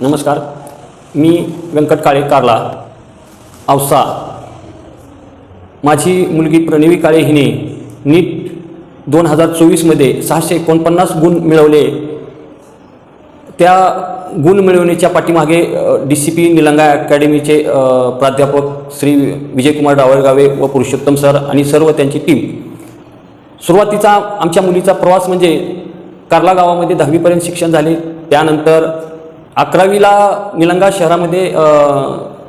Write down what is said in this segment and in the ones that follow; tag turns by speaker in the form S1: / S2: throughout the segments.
S1: नमस्कार. मी व्यंकट काळे कारला औसा. माझी मुलगी प्रणवी काळे हिने नीट दोन हजार चोवीसमध्ये सहाशे एकोणपन्नास गुण मिळवले. त्या गुण मिळवण्याच्या पाठीमागे डी सी पी निलंगा अकॅडमीचे प्राध्यापक श्री विजयकुमार डावळगावे व पुरुषोत्तम सर आणि सर्व त्यांची टीम सुरुवातीचा आमच्या मुलीचा प्रवास म्हणजे कार्ला गावामध्ये दहावीपर्यंत शिक्षण झाले. त्यानंतर अकरावीला निलंगा शहरामध्ये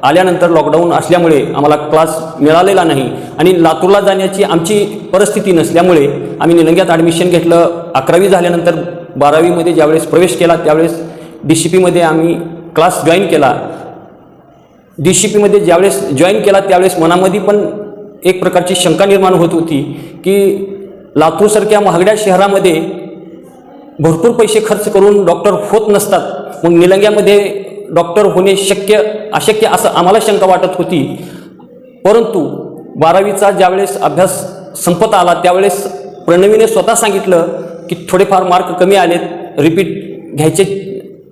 S1: आल्यानंतर लॉकडाऊन असल्यामुळे आम्हाला क्लास मिळालेला नाही आणि लातूरला जाण्याची आमची परिस्थिती नसल्यामुळे आम्ही निलंग्यात ॲडमिशन घेतलं. अकरावी झाल्यानंतर बारावीमध्ये ज्यावेळेस प्रवेश केला त्यावेळेस डी सी पीमध्ये आम्ही क्लास जॉईन केला. डी सी पीमध्ये ज्यावेळेस जॉईन केला त्यावेळेस मनामध्ये पण एक प्रकारची शंका निर्माण होत होती की लातूरसारख्या महागड्या शहरामध्ये भरपूर पैसे खर्च करून डॉक्टर होत नसतात. मग निलंग्यामध्ये डॉक्टर होणे शक्य अशक्य असं आम्हाला शंका वाटत होती. परंतु बारावीचा ज्यावेळेस अभ्यास संपत आला त्यावेळेस प्रणवीने स्वतः सांगितलं की थोडेफार मार्क कमी आलेत रिपीट घ्यायचे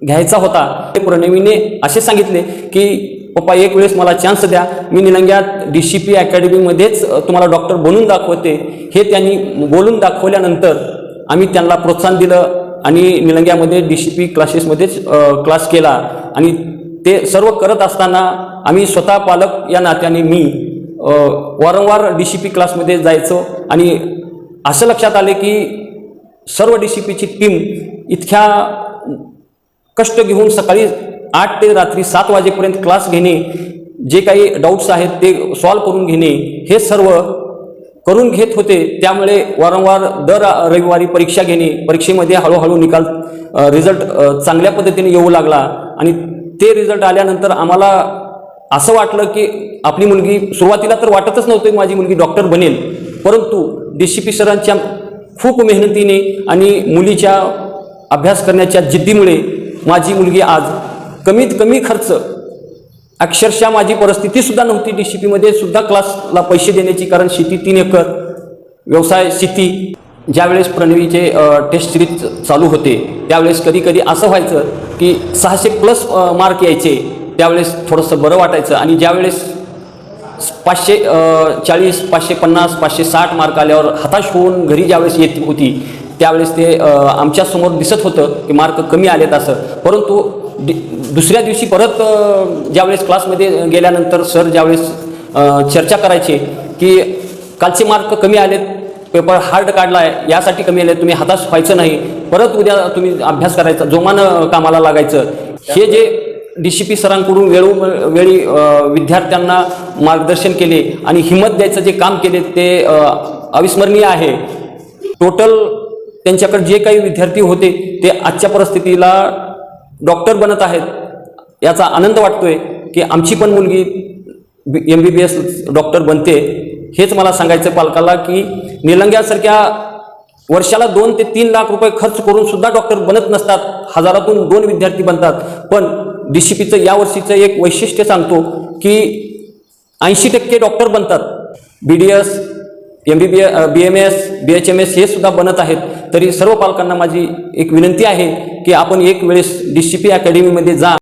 S1: घ्यायचा होता. ते प्रणवीने असे सांगितले की पप्पा एक वेळेस मला चान्स द्या. मी निलंग्यात डी सी पी अकॅडमीमध्येच तुम्हाला डॉक्टर बनून दाखवते. हे त्यांनी बोलून दाखवल्यानंतर आम्ही त्यांना प्रोत्साहन दिलं आणि निलंग्यामध्ये डी सी पी क्लासेसमध्येच क्लास केला. आणि ते सर्व करत असताना आम्ही स्वतः पालक या नात्याने मी वारंवार डी सी पी क्लासमध्ये जायचो. आणि असं लक्षात आले की सर्व डी सी पीची टीम इतक्या कष्ट घेऊन सकाळी आठ ते रात्री सात वाजेपर्यंत क्लास घेणे जे काही डाऊट्स आहेत ते सॉल्व करून घेणे हे सर्व करून घेत होते. त्यामुळे वारंवार दर रविवारी परीक्षा घेणे परीक्षेमध्ये हळूहळू निकाल रिझल्ट चांगल्या पद्धतीने येऊ लागला. आणि ते रिझल्ट आल्यानंतर आम्हाला असं वाटलं की आपली मुलगी सुरुवातीला तर वाटतच नव्हतं की माझी मुलगी डॉक्टर बनेल. परंतु डी सी पी सरांच्या खूप मेहनतीने आणि मुलीच्या अभ्यास करण्याच्या जिद्दीमुळे माझी मुलगी आज कमीत कमी खर्च अक्षरशः माझी परिस्थिती सुद्धा नव्हती. डी सी पीमध्ये सुद्धा क्लासला पैसे देण्याची कारण शेती तीन एकर व्यवसाय शेती. ज्यावेळेस प्रणवीचे टेस्ट सिरीज चालू होते त्यावेळेस कधी कधी असं व्हायचं की सहाशे प्लस मार्क यायचे. त्यावेळेस थोडंसं बरं वाटायचं आणि ज्यावेळेस पाचशे चाळीस पाचशे पन्नास पाचशे साठ मार्क आल्यावर हताश होऊन घरी ज्यावेळेस येत होती त्यावेळेस ते आमच्यासमोर दिसत होतं की मार्क कमी आलेत असं. परंतु दि दुसऱ्या दिवशी परत ज्यावेळेस क्लासमध्ये गेल्यानंतर सर ज्यावेळेस चर्चा करायचे की कालचे मार्क कमी आलेत पेपर हार्ड काढला आहे यासाठी कमी आले तुम्ही हताश व्हायचं नाही परत उद्या तुम्ही अभ्यास करायचा जोमानं कामाला लागायचं. हे जे डी सी पी सरांकडून वेळोवेळी वेळी विद्यार्थ्यांना मार्गदर्शन केले आणि हिंमत द्यायचं जे काम केले ते अविस्मरणीय आहे. टोटल त्यांच्याकडे जे काही विद्यार्थी होते ते आजच्या परिस्थितीला डॉक्टर बनत आहेत. याचा आनंद वाटतोय की आमची पण मुलगी M B B S doctor बनते. हेच मला सांगायचं पालकाला की निलंग्यासारख्या वर्षाला दोन ते तीन लाख रुपये खर्च करून सुद्धा डॉक्टर बनत नसतात. हजारातून दोन विद्यार्थी बनतात. पण डी सी पीचं यावर्षीचं एक वैशिष्ट्य सांगतो की ऐंशी टक्के डॉक्टर बनतात. B D S M B B B M S B H M S हे सुद्धा बनत आहेत. तरी सर्व पालकांना माझी एक विनंती आहे की आपण एक वेळेस डी सी पी अकॅडमीमध्ये जा.